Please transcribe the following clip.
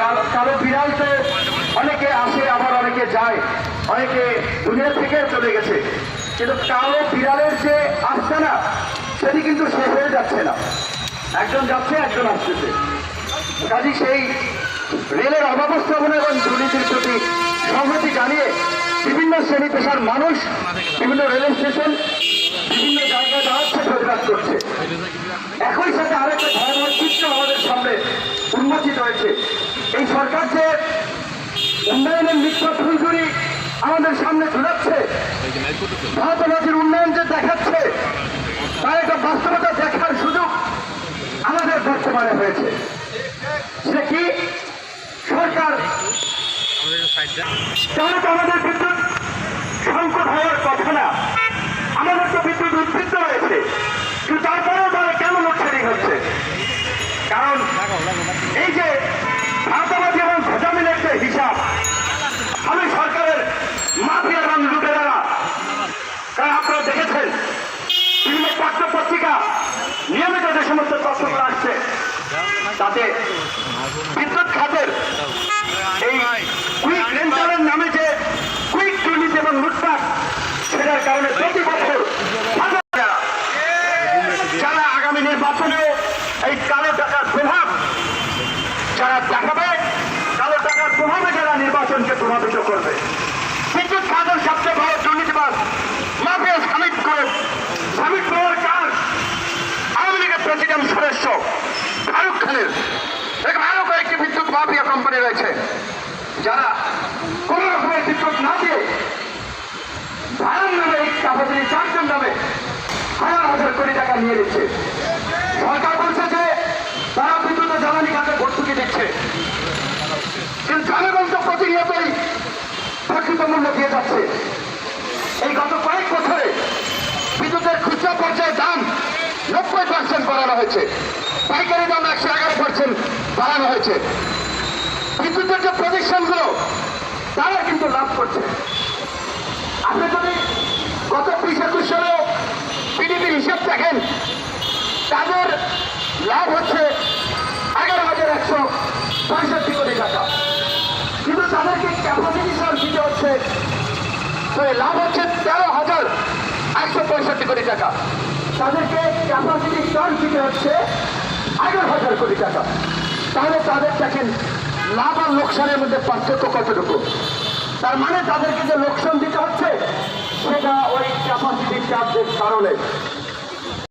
কালো কালো বিড়াল তো অনেকে আসে, আবার অনেকে যায়। অনেকে দুনিয়া থেকে চলে গেছে। কিন্তু কালো বিড়ালের যে আসছে না, সেটি কিন্তু শেষ হয়ে যাচ্ছে না। একজন যাচ্ছে, একজন আসতেছে। কাজী সেই রেলের অব্যবস্থাপনা এবং দুর্নীতির প্রতি সংহতি জানিয়ে বিভিন্ন শ্রেণি পেশার মানুষ, বিভিন্ন রেল স্টেশন, বিভিন্ন জায়গায় দাঁড়াচ্ছে প্রতিবাদ করছে। একই সাথে আরেকটা ভয়াবহ চিত্র আমাদের সামনে উন্মোচিত হয়েছে এই সরকার যে উন্নয়নের মিথ্যা ফুলগুলি আমাদের সামনে ঝুলাচ্ছে ভারতবাসীর উন্নয়ন যে দেখাচ্ছে, তার একটা বাস্তবতা দেখার সুযোগ আমাদের বর্তমানে হয়েছে। সে কি? সরকার। তাহলে তো আমাদের বিদ্যুৎ সংকট হওয়ার কথা না। আমাদের তো বিদ্যুৎ উদ্বৃত্ত রয়েছে কিন্তু তারপরেও তারা কেন লোডশেডিং হচ্ছে? কারণ এই যে সমস্ত তথ্যগুলো আসছে। তাতে বিদ্যুৎ খাতের এই কুইক রেন্টালের নামে যে কুইক দুর্নীতি এবং লুটপাট, সেটার কারণে প্রতি বছর যারা আগামী নির্বাচনে এই কালো টাকার প্রভাব যারা দেখাবে, কালো টাকার প্রভাবে যারা নির্বাচনকে প্রভাবিত করবে। বিদ্যুৎ খাতের সবচেয়ে কোম্পানি রয়েছে। যারা কোন রকমের বিদ্যুৎ না দিয়ে ভাড়ার নামে এই চারজন নামে হাজার হাজার কোটি টাকা নিয়ে নিচ্ছে। সরকার বলছে যে তারা বিদ্যুৎ জ্বালানি খাতে ভর্তুকি দিচ্ছে। কিন্তু জনগণ তো প্রতিনিয়তই প্রকৃত মূল্য দিয়ে যাচ্ছে। এই গত কয়েক বছরে বিদ্যুতের খুচরা পর্যায়ে দাম নব্বই পার্সেন্ট বাড়ানো হয়েছে। পাইকারি দাম একশো এগারো পার্সেন্ট বাড়ানো হয়েছে। বিদ্যুতের যে প্রতিষ্ঠানগুলো তারা কিন্তু লাভ করছে। আপনি যদি গত বিশ একুশ সালেও পিডিপির হিসাব দেখেন, তাদের লাভ হচ্ছে এগারো হাজার একশো পঁয়ষট্টি কোটি টাকা। কিন্তু তাদেরকে ক্যাপাসিটি চার্জ দিতে হচ্ছে লাভ হচ্ছে তেরো হাজার একশো পঁয়ষট্টি কোটি টাকা। তাদেরকে ক্যাপাসিটি চার্জ দিতে হচ্ছে এগারো হাজার কোটি টাকা। তাহলে তাদের দেখেন লাভ আর লোকসানের মধ্যে পার্থক্য কতটুকু? তার মানে তাদেরকে যে লোকসান দিতে হচ্ছে, সেটা ওই ক্যাপাসিটি চার্জের কারণে।